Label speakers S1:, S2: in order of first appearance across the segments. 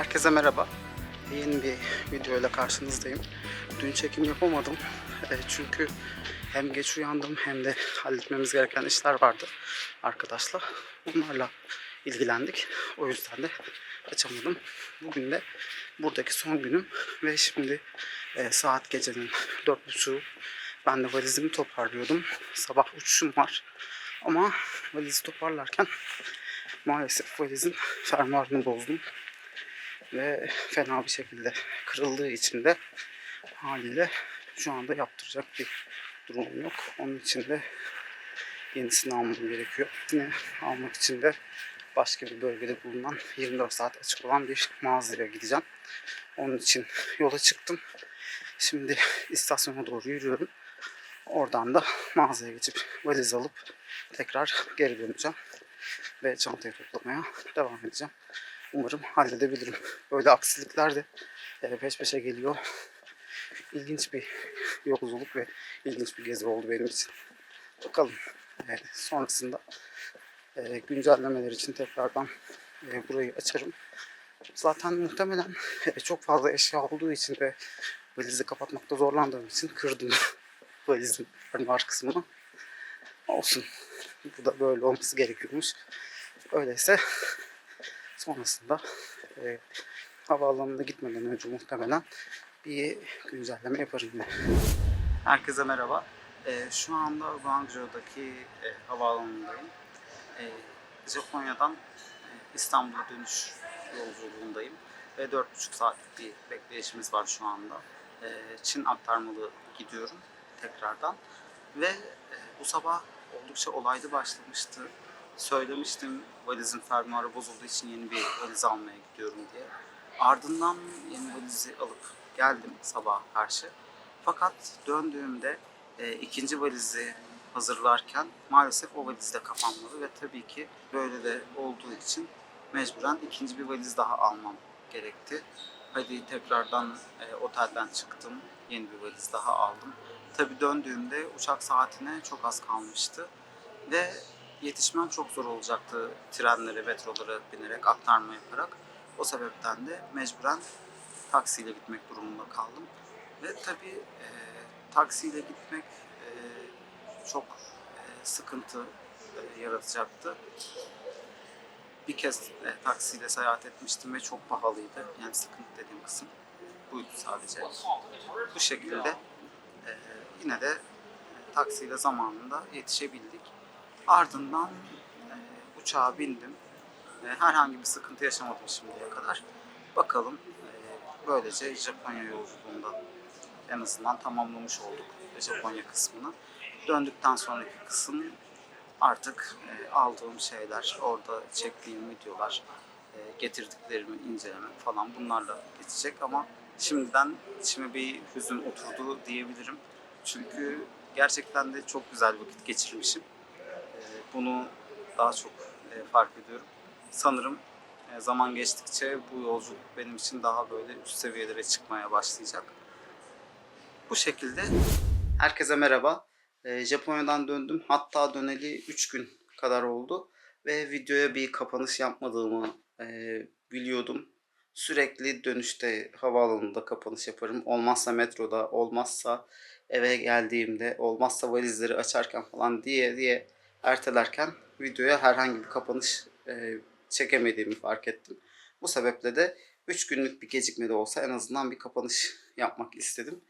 S1: Herkese merhaba. Yeni bir video ile karşınızdayım. Dün çekim yapamadım. E, çünkü hem geç uyandım hem de halletmemiz gereken işler vardı arkadaşlar. Onlarla ilgilendik. O yüzden de açamadım. Bugün de buradaki son günüm ve şimdi e, saat gecenin dört buçuğu. Ben de valizimi toparlıyordum. Sabah uçuşum var. Ama valizi toparlarken maalesef valizin fermuarını bozdum ve fena bir şekilde kırıldığı için de haliyle şu anda yaptıracak bir durumum yok. Onun için de yenisini almam gerekiyor. Yine almak için de başka bir bölgede bulunan 24 saat açık olan bir mağazaya gideceğim. Onun için yola çıktım. Şimdi istasyona doğru yürüyorum. Oradan da mağazaya geçip valiz alıp tekrar geri döneceğim. Ve çantayı toplamaya devam edeceğim. Umarım halledebilirim. Böyle aksilikler de e, peş peşe geliyor. İlginç bir yolculuk ve ilginç bir gezi oldu benim için. Bakalım e, sonrasında e, güncellemeler için tekrardan e, burayı açarım. Zaten muhtemelen çok fazla eşya olduğu için ve valizi kapatmakta zorlandığım için kırdım valizin fermuar kısmını. Olsun. Bu da böyle olması gerekiyormuş. Öyleyse sonrasında e, havaalanına gitmeden önce muhtemelen bir güncelleme yaparım yine. Herkese merhaba. E, şu anda Guangzhou'daki e, havaalanındayım. E, Japonya'dan e, İstanbul'a dönüş yolculuğundayım. Ve 4,5 saatlik bir bekleyişimiz var şu anda. E, Çin aktarmalı gidiyorum tekrardan. Ve e, bu sabah oldukça olaylı başlamıştı. Söylemiştim valizin fermuarı bozulduğu için yeni bir valiz almaya gidiyorum diye. Ardından yeni valizi alıp geldim sabah karşı. Fakat döndüğümde e, ikinci valizi hazırlarken maalesef o valiz de kapanmadı ve tabii ki böyle de olduğu için mecburen ikinci bir valiz daha almam gerekti. Hadi tekrardan e, otelden çıktım, yeni bir valiz daha aldım. Tabii döndüğümde uçak saatine çok az kalmıştı ve yetişmem çok zor olacaktı trenlere, metrolara binerek, aktarma yaparak. O sebepten de mecburen taksiyle gitmek durumunda kaldım. Ve tabii e, taksiyle gitmek e, çok e, sıkıntı e, yaratacaktı. Bir kez e, taksiyle seyahat etmiştim ve çok pahalıydı. Yani sıkıntı dediğim kısım buydu sadece. Bu şekilde e, yine de e, taksiyle zamanında yetişebildik. Ardından e, uçağa bindim. E, herhangi bir sıkıntı yaşamadım şimdiye kadar. Bakalım e, böylece Japonya yolculuğunda en azından tamamlamış olduk Japonya kısmını. Döndükten sonraki kısım artık e, aldığım şeyler, orada çektiğim videolar, e, getirdiklerimi incelemek falan bunlarla geçecek ama şimdiden içime bir hüzün oturdu diyebilirim. Çünkü gerçekten de çok güzel vakit geçirmişim. E, bunu daha çok e, fark ediyorum. Sanırım e, zaman geçtikçe bu yolculuk benim için daha böyle üst seviyelere çıkmaya başlayacak. Bu şekilde herkese merhaba. E, Japonya'dan döndüm. Hatta döneli 3 gün kadar oldu. Ve videoya bir kapanış yapmadığımı e, biliyordum. Sürekli dönüşte havaalanında kapanış yaparım. Olmazsa metroda, olmazsa eve geldiğimde, olmazsa valizleri açarken falan diye diye ertelerken videoya herhangi bir kapanış e, çekemediğimi fark ettim. Bu sebeple de 3 günlük bir gecikme de olsa en azından bir kapanış yapmak istedim.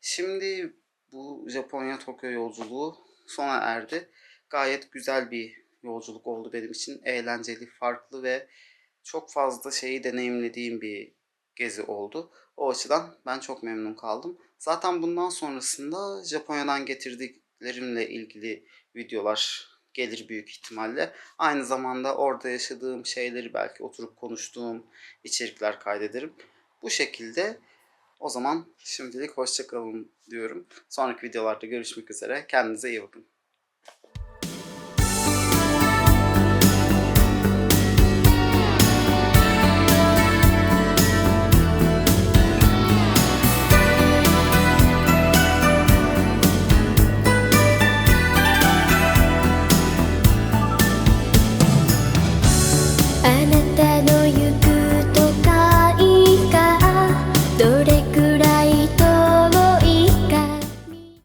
S1: Şimdi bu Japonya Tokyo yolculuğu sona erdi. Gayet güzel bir yolculuk oldu benim için. Eğlenceli, farklı ve çok fazla şeyi deneyimlediğim bir gezi oldu. O açıdan ben çok memnun kaldım. Zaten bundan sonrasında Japonya'dan getirdiklerimle ilgili videolar gelir büyük ihtimalle. Aynı zamanda orada yaşadığım şeyleri belki oturup konuştuğum içerikler kaydederim. Bu şekilde o zaman şimdilik hoşçakalın diyorum. Sonraki videolarda görüşmek üzere. Kendinize iyi bakın.